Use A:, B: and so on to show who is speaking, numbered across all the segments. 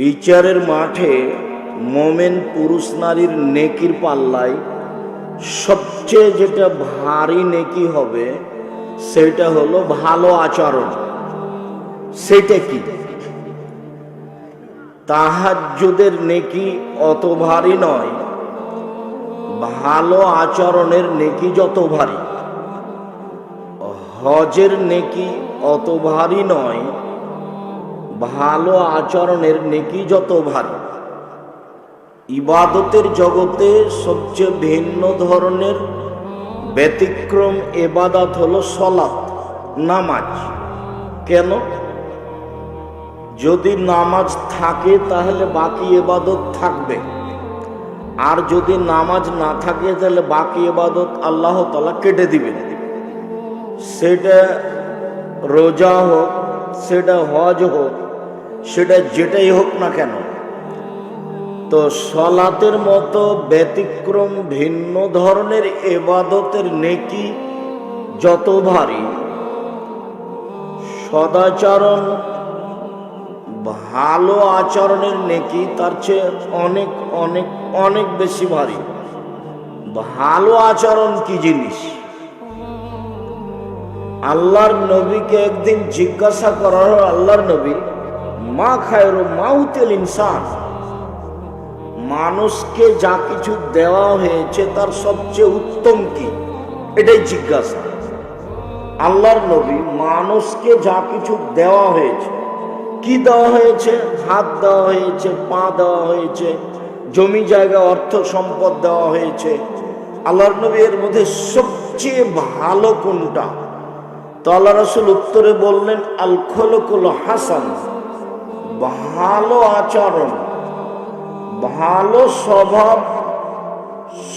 A: বিচারের মাঠে মোমেন পুরুষ নারীর নেকির পাল্লায় সবচেয়ে যেটা ভারী নেকি হবে, সেটা হলো ভালো আচরণ। সেটা কি? তাহাজ্জুদের নেকি অত ভারী নয়, ভালো আচরণের নেকি যত ভারী। হজের নেকি অত ভারী নয় ভালো আচরণের নেকি যত ভারী ইবাদতের জগতে সবচেয়ে ভিন্ন ধরনের ব্যতিক্রম এবাদত হলো সলাৎ, নামাজ। কেন? যদি নামাজ থাকে তাহলে বাকি এবাদত থাকবে। আর যদি নামাজ না থাকে তাহলে বাকি এবাদত আল্লাহ তালা কেটে দিবেন। সেটা রোজা হোক, সেটা হজ হোক সেটা যেটাই হোক না কেন, তো সলাতের মতো ব্যতিক্রম ভিন্ন ধরনের এবাদতের নেকি যত ভারী। সদাচরণ ভালো আচরণের নেকি তার চেয়ে অনেক অনেক অনেক বেশি ভারী। ভালো আচরণ কি জিনিস? আল্লাহর নবীকে একদিন জিজ্ঞাসা করা হলো আল্লাহর নবী মা খায়র মাউতেল ইনসান। মানুষকে যা কিছু দেওয়া হয়েছে তার সবচেয়ে উত্তম কি? এটাই জিজ্ঞাসা। আল্লাহর নবী মানুষকে যা কিছু দেওয়া হয়েছে, কি দেওয়া হয়েছে? হাত দেওয়া হয়েছে, পা দেওয়া হয়েছে, জমি জায়গা, অর্থ সম্পদ দেওয়া হয়েছে। আল্লাহর নবী এর মধ্যে সবচেয়ে ভালো কোনটা? তো আল্লাহ রসুল উত্তরে বললেন, আল খোলকুল হাসান। ভালো আচরণ, ভালো স্বভাব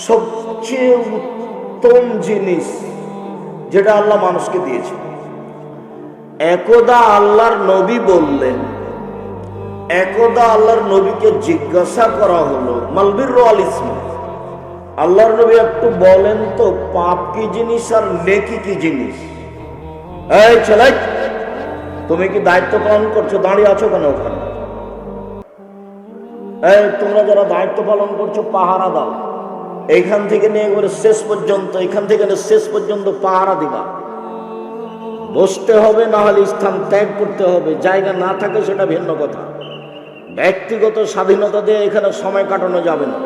A: সবচেয়ে উত্তম জিনিস যেটা আল্লাহ মানুষকে দিয়েছে। একদা আল্লাহর নবী বললেন, একদা আল্লাহর নবীকে জিজ্ঞাসা করা হলো মালবির আল ইসমা, আল্লাহর নবী একটু বলেন তো, পাপ কি জিনিস আর নেকি কি জিনিস? এই ছেলে তুমি কি দায়িত্ব পালন করছ? দাঁড়িয়ে আছো কেন ওখানে? তোমরা যারা দায়িত্ব পালন করছ, পাহারা দাও। এইখান থেকে নিয়ে করে শেষ পর্যন্ত এখান থেকে শেষ পর্যন্ত পাহারা দিবা। বসতে হবে, না হলে স্থান ত্যাগ করতে হবে। জায়গা না থাকে সেটা ভিন্ন কথা। ব্যক্তিগত স্বাধীনতা দিয়ে এখানে সময় কাটানো যাবে না।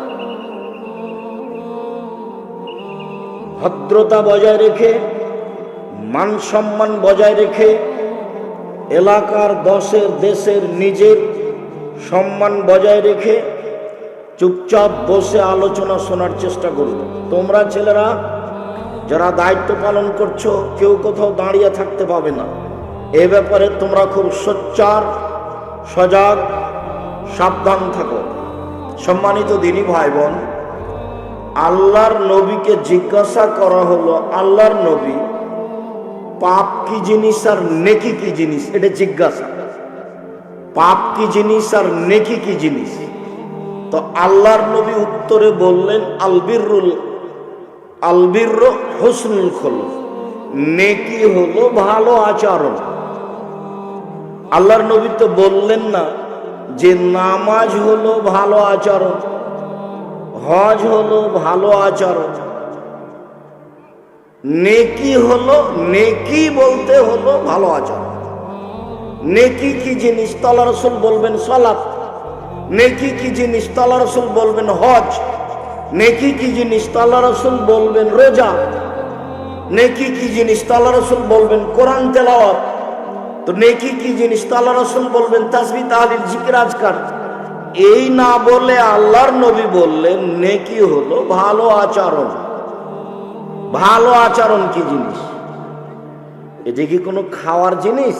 A: ভদ্রতা বজায় রেখে, মান সম্মান বজায় রেখে এলাকার দশের দেশের নিজের সম্মান বজায় রেখে চুপচাপ বসে আলোচনা শোনার চেষ্টা করবে। তোমরা ছেলেরা, যারা দায়িত্ব পালন করছ, কেউ কোথাও দাঁড়িয়ে থাকতে পাবে না। এ ব্যাপারে তোমরা খুব সোচ্চার, সজাগ, সাবধান থাকো। সম্মানিত দিনী ভাই বোন আল্লাহর নবীকে জিজ্ঞাসা করা হলো, আল্লাহর নবী পাপ কি জিনিস আর নেকি কি জিনিস? এটা জিজ্ঞাসা। পাপ কি জিনিস আর নেকি কি জিনিস? তো আল্লাহর নবী উত্তরে বললেন আলবিরুল আলবির হোসনুল খোল নেকি হলো ভালো আচরণ। আল্লাহর নবী তো বললেন না যে নামাজ হলো ভালো আচরণ, হজ হলো ভালো আচরণ। নেকি হলো, নেকি বলতে হলো ভালো আচরণ। নেকি কি জিনিস? তলা রসুল বলবেন সলাপ নেকি কি জিনিস? তলা রসুল বলবেন হজ। নেকি কি জিনিস? তাল্লা রসুল বলবেন রোজা। নেকি কি জিনিস? তাল্লা রসুল বলবেন কোরআন তেলাওয়াত। তো নেকি কি জিনিস? তাল্লা রসুল বলবেন তাসবি তাহলিল, জিকির, আজকার। এই না বলে আল্লাহর নবী বললেন, নেকি হলো ভালো আচরণ। ভালো আচরণ কি জিনিস? এটা কি কোনো খাওয়ার জিনিস?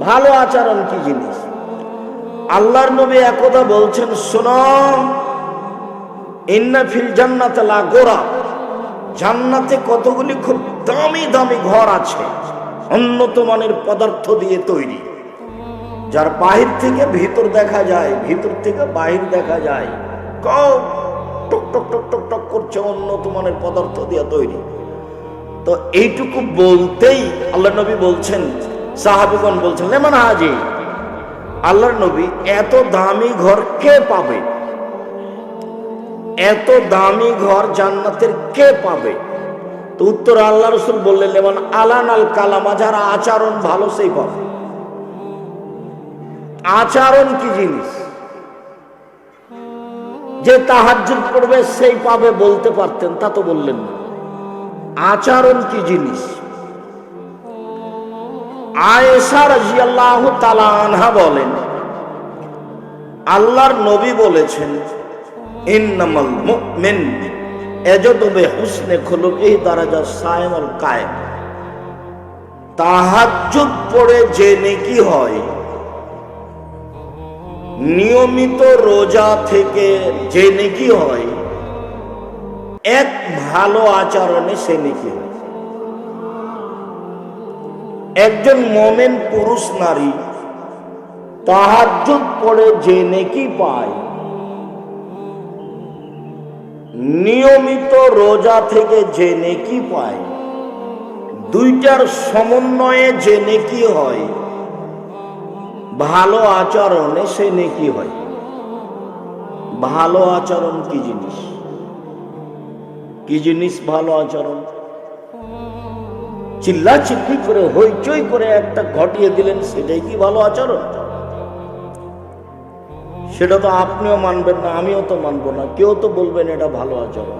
A: ভালো আচরণ কি জিনিস? আল্লাহর নবী একদা বলছেন, শোনো, ইন্না ফিল জান্নাতে লা গোরা। জান্নাতে কতগুলি খুব দামি দামি ঘর আছে উন্নত মানের পদার্থ দিয়ে তৈরি। যার বাহির থেকে ভিতর দেখা যায়, ভিতর থেকে বাহির দেখা যায়। কম টক টক টক টক করছে উন্নত মানের পদার্থ দিয়ে তৈরি। তো এইটুকু বলতেই আল্লাহ নবী বলছেন, সাহাবিগণ বলছেন লেমান হাজি আল্লাহর নবী এত দামি ঘর কে পাবে? এত দামি ঘর জান্নাতের কে পাবে? তো উত্তর আল্লাহ রসুল বললেন যেমন আলান আল কালামা, যারা আচরণ ভালো সেই পাবে। আচরণ কি জিনিস? যে তাহাজ্জুদ করবে সেই পাবে বলতে পারতেন, তা তো বললেন না। আচরণ কি জিনিস? আনহা বলেন, আল্লাহর নবী বলেছেন, ইন্নামাল হুসনে এই দারাজা কায়েম। পড়ে যে নেকি হয় নিয়মিত রোজা থেকে যে নেকি হয়? এক ভালো আচরণে সে নেকি হয়? একজন মোমেন পুরুষ নারী তাহাজ্জুদ পড়ে যে নেকি পায়? নিয়মিত রোজা থেকে যে নেকি পায়? দুইটার সমন্বয়ে যে নেকি হয়? ভালো আচরণে সে নেকি হয়। ভালো আচরণ কি জিনিস? কি জিনিস ভালো আচরণ? চিল্লা চিল্লি করে, হইচই করে একটা ঘটিয়ে দিলেন, সেটাই কি ভালো আচরণ? সেটা তো আপনিও মানবেন না, আমিও তো মানবো না, কেউ তো বলবেন এটা ভালো আচরণ।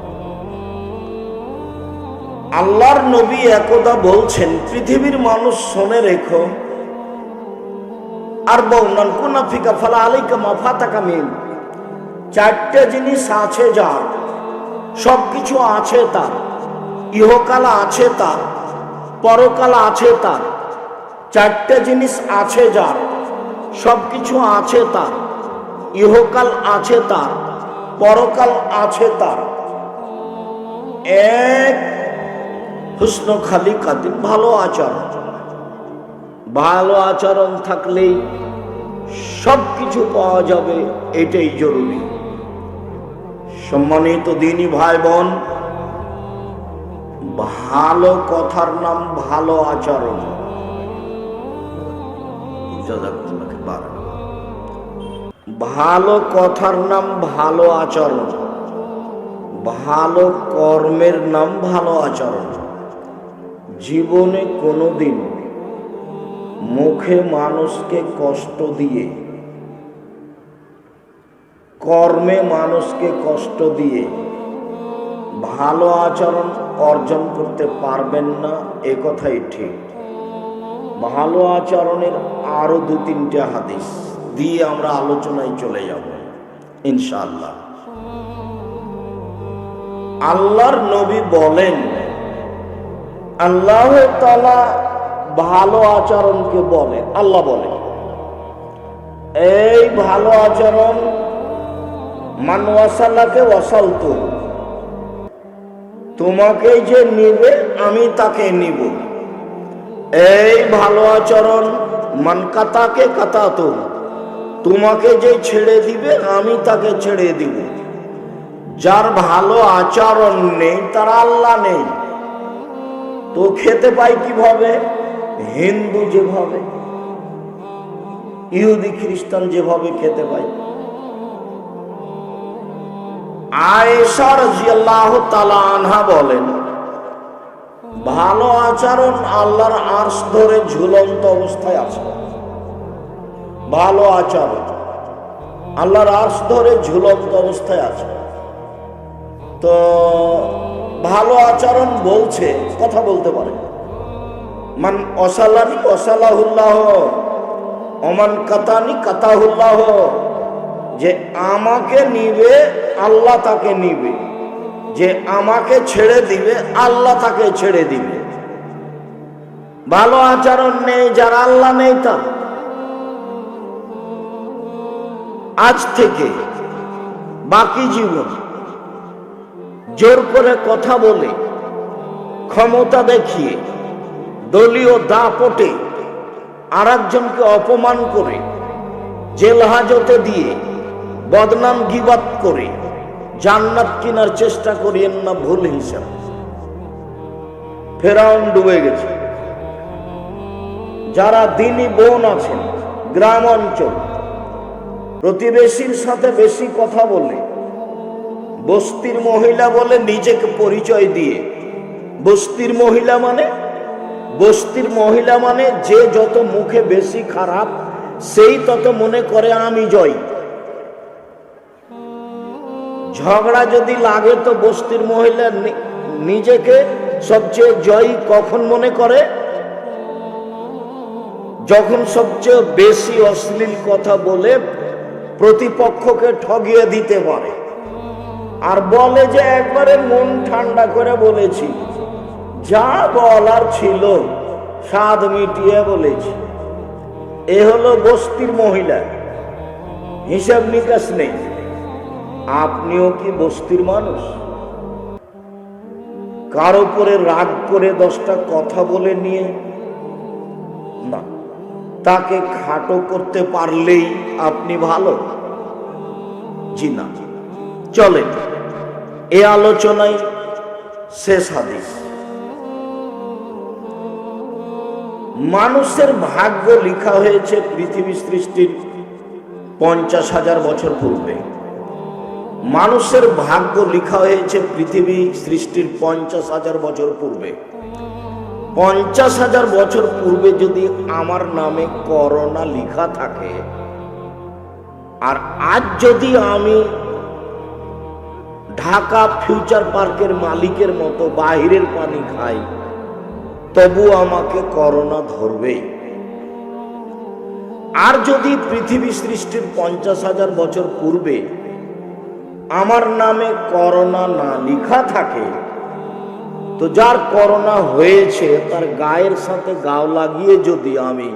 A: আল্লাহর নবী একদা বলছেন, পৃথিবীর মানুষ শোনে রেখো আর বৌনান কুনাফিকা ফালা আলাইকা মিল চারটে জিনিস আছে যার সব কিছু আছে তার, ইহকাল আছে তার, পরকাল আছে তার, চারটে জিনিস আছে যার সব কিছু আছে তার, ইহকাল আছে তার, পরকাল আছে তার। এক, হুসন খালি কাদিম ভালো আচরণ। ভালো আচরণ থাকলেই সব কিছু পাওয়া যাবে, এটাই জরুরি। সম্মানিত দিনী ভাই বোন ভালো কথার নাম ভালো আচরণ। ভালো কথার নাম ভালো আচরণ। ভালো কর্মের নাম ভালো আচরণ। জীবনে কোনোদিন মুখে মানুষকে কষ্ট দিয়ে, কর্মে মানুষকে কষ্ট দিয়ে ভালো আচরণ অর্জন করতে পারবেন না, এ কথাই ঠিক। ভালো আচরণের আরও দু তিনটে হাদিস দিয়ে আমরা আলোচনায় চলে যাব, ইনশাআল্লাহ। আল্লাহর নবী বলেন, আল্লাহ তালা ভালো আচরণকে বলে, আল্লাহ বলে। এই ভালো আচরণ মান ওয়াসাল্লাকে ওয়াসালতু তোমাকে যে নিবে, আমি তাকে নিব। এই ভালো আচরণ মান কাতাকে কাতাতো। তোমাকে যে ছেড়ে দিবে, আমি তাকে ছেড়ে দিব। যার ভালো আচরণ নেই, তার আল্লাহ নেই। তো খেতে পাই কীভাবে? হিন্দু যেভাবে, ইহুদি, খ্রিস্টান যেভাবে খেতে পায়। আয়েশা রাদিয়াল্লাহু তাআলা আনহা বলেন, ভালো আচরণ আল্লাহর আর্শ ধরে ঝুলন্ত অবস্থায় আছে। ভালো আচরণ আল্লাহর ধরে ঝুলন্ত অবস্থায় আছে। তো ভালো আচরণ বলছে, কথা বলতে পারে মান অসালানি অসালাহুল্লাহ, অমান কাতানি কাতাহুল্লাহ, যে আমাকে নিবে, আল্লাহ তাকে নিবে। যে আমাকে ছেড়ে দিবে, আল্লাহ তাকে ছেড়ে দিবে। ভালো আচরণ নেই, যার আল্লাহ নেই তা। আজ থেকে বাকি জীবন জোর করে কথা বলে, ক্ষমতা দেখিয়ে দলীয় দাপটে আর একজনকে অপমান করে, জেল হাজতে দিয়ে বদনাম গিবাত করে জান্নাত কেনার চেষ্টা করিয়েন না ভুল হিসাব ফেরাউন ডুবে গেছে। যারা দিনী বোন আছেন, গ্রাম অঞ্চল, প্রতিবেশীর সাথে বেশি কথা বলে, বস্তির মহিলা বলে নিজেকে পরিচয় দিয়ে, বস্তির মহিলা মানে বস্তির মহিলা মানে যে যত মুখে বেশি খারাপ, সেই তত মনে করে আমি জয়। ঝগড়া যদি লাগে তো বস্তির মহিলা নিজেকে সবচেয়ে জয়ী কখন মনে করে? যখন সবচেয়ে বেশি অশ্লীল কথা বলে, প্রতিপক্ষকে ঠগিয়ে দিতে পারে। আর বলে যে একবারে মন ঠান্ডা করে বলেছি। যা বলার ছিল, স্বাদ মিটিয়ে বলেছি। এ হলো বস্তির মহিলা। হিসাব নিকাশ নেই। আপনিও কি বস্তির মানুষ? কার উপরে রাগ করে দশটা কথা বলে নিয়ে? না, তাকে খাটো করতে পারলেই আপনি ভালো। জি না। চলেন, এ আলোচনায় শেষ হাদিস। মানুষের ভাগ্য লেখা হয়েছে পৃথিবী সৃষ্টির পঞ্চাশ হাজার বছর পূর্বে। মানুষের ভাগ্য লেখা হয়েছে পৃথিবী সৃষ্টির পঞ্চাশ হাজার বছর পূর্বে। পঞ্চাশ হাজার বছর পূর্বে যদি আমার নামে করোনা লেখা থাকে, আর আজ যদি আমি ঢাকা ফিউচার পার্কের মালিকের মতো বাহিরের পানি খাই তবু আমাকে করোনা ধরবেই। আর যদি পৃথিবী সৃষ্টির পঞ্চাশ হাজার বছর পূর্বে আমার নামে করোনা না লিখা থাকে, তো যার করোনা হয়েছে তার গায়ের সাথে গাও লাগিয়ে যদি আমি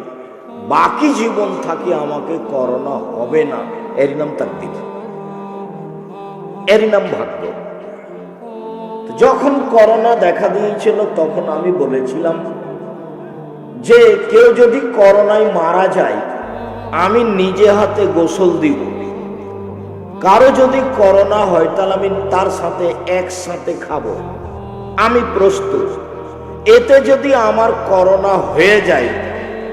A: বাকি জীবন থাকি, আমাকে করোনা হবে না। এর নাম তাকদির। এর নাম ভাগ্য। যখন করোনা দেখা দিয়েছিল, তখন আমি বলেছিলাম যে, কেউ যদি করোনায় মারা যায়, আমি নিজে হাতে গোসল দিব। কারও যদি করোনা হয়, তাহলে আমি তার সাথে একসাথে খাব। আমি প্রস্তুত। এতে যদি আমার করোনা হয়ে যায়,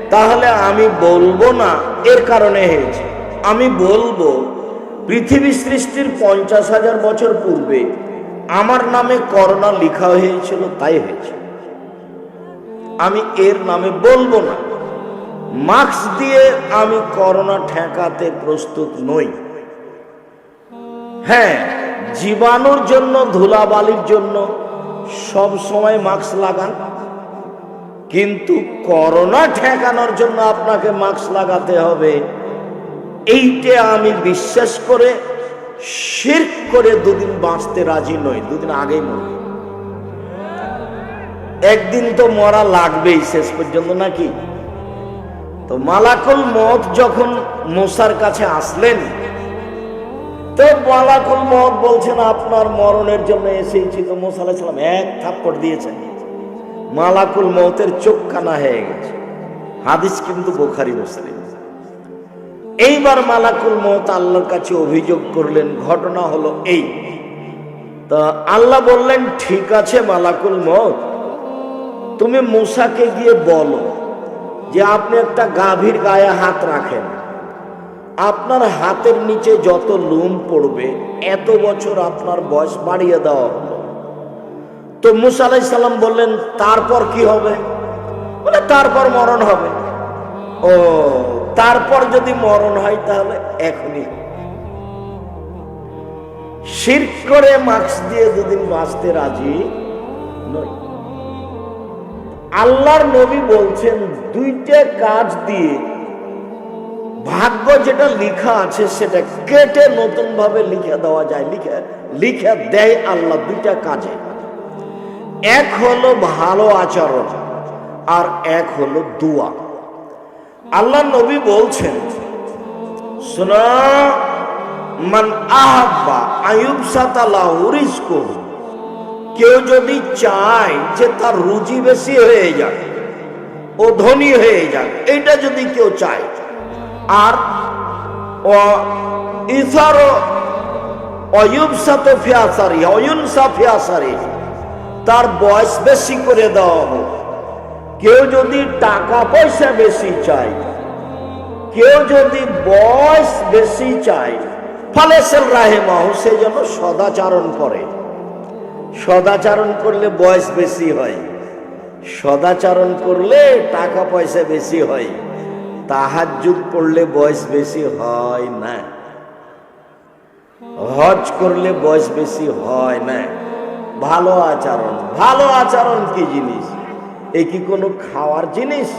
A: তাহলে আমি বলব না, এর কারণে হয়েছে। আমি বলব, পৃথিবী সৃষ্টির পঞ্চাশ হাজার বছর পূর্বে আমার নামে করোনা লেখা হয়েছিল, তাই হয়েছে। আমি এর নামে বলব না। মাস্ক দিয়ে আমি করোনা ঠেকাতে প্রস্তুত নই। হ্যাঁ জীবাণুর জন্য, ধুলাবালির জন্য সব সময় মাস্ক লাগান। কিন্তু করোনা ঠেকানোর জন্য আপনাকে মাস্ক লাগাতে হবে। এইটা আমি বিশ্বাস করে শির করে দুদিন বাঁচতে রাজি নই, দুদিন আগেই মরি একদিন তো মরা লাগবেই শেষ পর্যন্ত নাকি? তো মালাকুল মত যখন মোসার কাছে আসলেন, তো মালাকুল মত বলছেন, আপনার মরণের জন্য এসেছি তো মোসা আলাইসালাম এক থাপ্পড় দিয়েছেন। মালাকুল মতের চোখ কানা হয়ে গেছে। হাদিস কিন্তু বোখারি মুসলিম। এইবার মালাকুল মত আল্লাহর কাছে অভিযোগ করলেন, ঘটনা হলো এই। তা আল্লাহ বললেন, ঠিক আছে মালাকুল মত তুমি মুসাকে গিয়ে বলো যে আপনি একটা গাভীর গায়ে হাত রাখেন। আপনার হাতের নিচে যত লোম পড়বে, এত বছর আপনার বয়স বাড়িয়ে দেওয়া হলো। তো মুসা আলাই সাল্লাম বললেন, তারপর কি হবে? বলে, তারপর মরণ হবে। ও তারপর যদি মরণ হয় তাহলে এখনই। শির করে মাস্ক দিয়ে দুদিন বাঁচতে রাজি নয় আল্লাহর নবী বলছেন, দুইটা কাজ দিয়ে ভাগ্য যেটা লিখা আছে সেটা কেটে নতুন ভাবে লিখে দেওয়া যায়। লিখে লিখে দেয় আল্লাহ দুইটা কাজে। এক হলো ভালো আচরণ আর এক হলো দুয়া। আল্লাহ নবী বলছেন, শোনা, মান আহাব্বা আয়ুব সাতালাহু রিজকুহু কেউ যদি চায় যে তার রুজি বেশি হয়ে যাক ও ধনী হয়ে যাক, এটা যদি কেউ চায়। আর ও ইসার অয়ুবসাত ফিয়াসারি অয়ুনসা ফিয়াসারি তার বয়স বেশি করে দেওয়া হোক। কেউ যদি টাকা পয়সা বেশি চায়, কেউ যদি বয়স বেশি চায় ফালেসেল রাহেমাহ, সে যেন সদাচারণ করে। সদাচারণ করলে বয়স বেশি হয়। সদাচারণ করলে টাকা পয়সা বেশি হয়। তাহাজুদ পড়লে বয়স বেশি হয় না। হজ করলে বয়স বেশি হয় না। ভালো আচরণ ভালো আচরণ কি জিনিস? এ কি কোনো খাওয়ার জিনিস?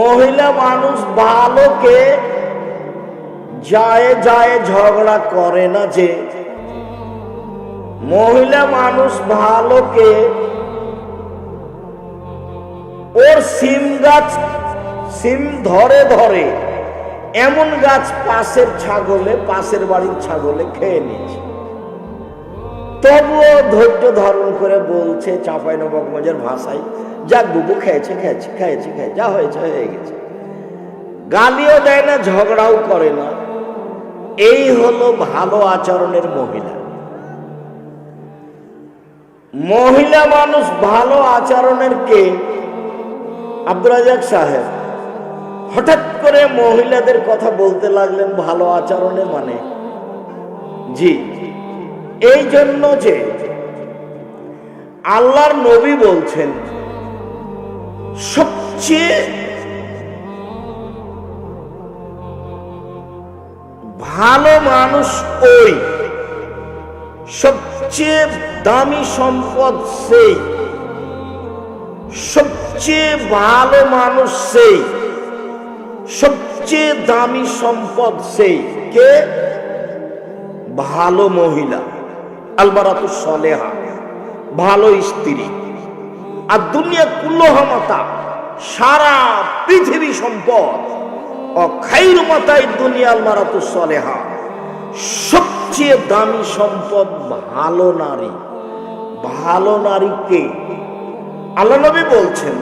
A: মহিলা মানুষ ভালোকে যায় যায় ঝগড়া করে না যে। মহিলা মানুষ ভালোকে ওর সিম গাছ, সিম ধরে ধরে এমন গাছ পাশের ছাগলে, পাশের বাড়ির ছাগলে খেয়ে নিচ্ছে তবুও ধৈর্য ধারণ করে বলছে চাপাই নবাবগঞ্জের ভাষায় যা বুবু, খেয়েছে খেয়েছে খেয়েছে, খেয়ে, যা হয়েছে, হয়ে গেছে। গালিও দেয় না, ঝগড়াও করে না। এই হলো ভালো আচরণের মহিলা। মহিলা মানুষ ভালো আচরণের কে? আব্দুল রাজাক সাহেব। হঠাৎ করে মহিলাদের কথা বলতে লাগলেন, ভালো আচরণে মানে? জি। এই জন্য যে আল্লাহর নবী বলছেন, সবচেয়ে ভালো মানুষ ওই, সবচেয়ে দামি সম্পদ সেই, সবচেয়ে ভালো মানুষ সেই, সবচেয়ে দামি সম্পদ সেই। কে? ভালো মহিলা। আলমারাতু সলেহা, ভালো স্ত্রী। আর দুনিয়া কুল্লহমাতা, সারা পৃথিবী সম্পদ। ও খাইর দুনিয়া আলমারাতু সলেহা। সবচেয়ে দামি সম্পদ ভালো নারী। ভালো নারী কে আল্লাহ বলছেন,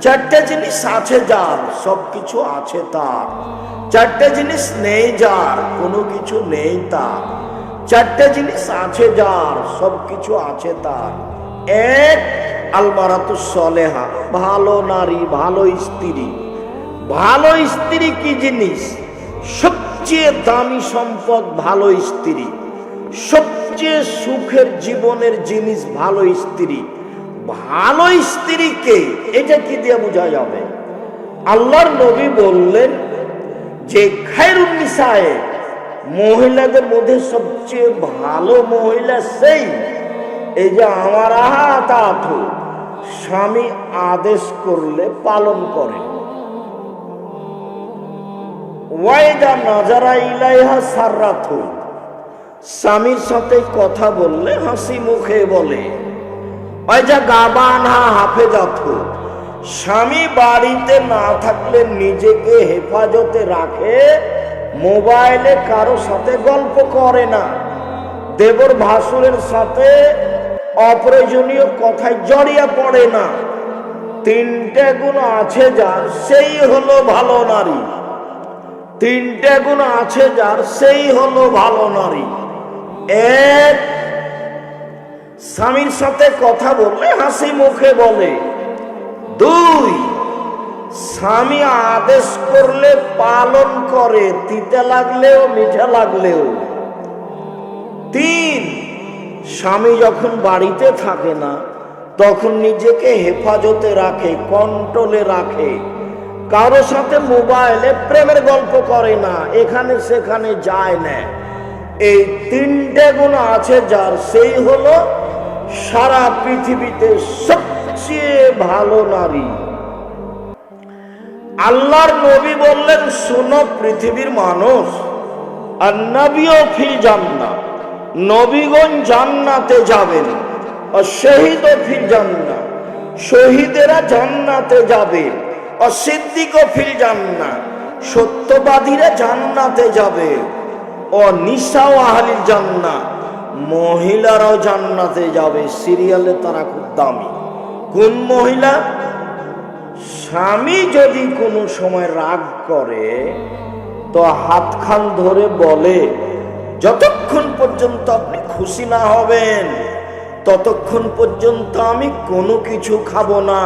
A: চারটে জিনিস আছে যার, সবকিছু আছে তার। চারটে জিনিস নেই যার, কোনো কিছু নেই তার। চারটে জিনিস আছে যার, সবকিছু আছে তার। এক, আলমারাতু সলেহা, ভালো নারী, ভালো স্ত্রী। ভালো স্ত্রী কি জিনিস? সবচেয়ে দামি সম্পদ ভালো স্ত্রী। সবচেয়ে সুখের জীবনের জিনিস ভালো স্ত্রী। ভালো স্ত্রীকে এটা কি দিয়ে বোঝা যাবে? আল্লাহর নবী বললেন যে খায়রুন্নিসায় মহিলাদের মধ্যে সবচেয়ে ভালো মহিলা সেই। এই যে আমার আহাত আথু স্বামী আদেশ করলে পালন করে। নাজারা ইলাইহা স্বামীর সাথে কথা বললে হাসি মুখে বলে গাবানহা হাফেজাত। স্বামী বাড়িতে না থাকলে নিজেকে হেফাজতে রাখে মোবাইলে কারও সাথে গল্প করে না। দেবর ভাসুরের সাথে অপ্রয়োজনীয় কথায় জড়িয়ে পড়ে না। তিনটে গুণ আছে যার, সেই হলো ভালো নারী। তিনটে গুণ আছে যার, সেই হলো ভালো নারী। এক, স্বামীর সাথে কথা বললে হাসি মুখে বলে। দুই স্বামী আদেশ করলে পালন করে, তিতে লাগলেও, মিঠা লাগলেও। তিন, স্বামী যখন বাড়িতে থাকে না, তখন নিজেকে হেফাজতে রাখে, কন্ট্রোলে রাখে। কারও সাথে মোবাইলে প্রেমের গল্প করে না, এখানে সেখানে যায় না। এই তিনটে গুণ আছে যার, সেই হলো সারা পৃথিবীতে সবচেয়ে ভালো নারী। আল্লাহর নবী বললেন, শোনো পৃথিবীর মানুষ আর নবীও ফিল জান্না নবীগণ জান্নাতে যাবেন, আর শহীদ ফিল জান্না শহীদেরা জান্নাতে যাবে, আর সিদ্দিক ফিল জান্না সত্যবাদীরা জান্নাতে যাবে ও নিশাও আহলিল জান্না মহিলারাও জান্নাতে যাবে। সিরিয়ালে তারা খুব দামি। কোন মহিলা? স্বামী যদি কোনো সময় রাগ করে, তো হাতখান ধরে বলে, যতক্ষণ পর্যন্ত আপনি খুশি না হবেন, ততক্ষণ পর্যন্ত আমি কোনো কিছু খাব না।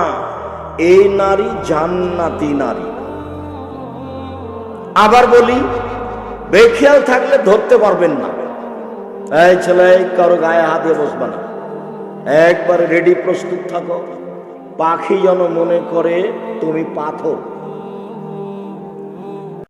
A: এই নারী জান্নাতি নারী। আবার বলি, বেখেয়াল থাকলে ধরতে পারবেন না। এই ছেলে কারও গায়ে হাত বসবে না। একবার রেডি প্রস্তুত থাকো। পাখি যেন মনে করে তুমি পাথর।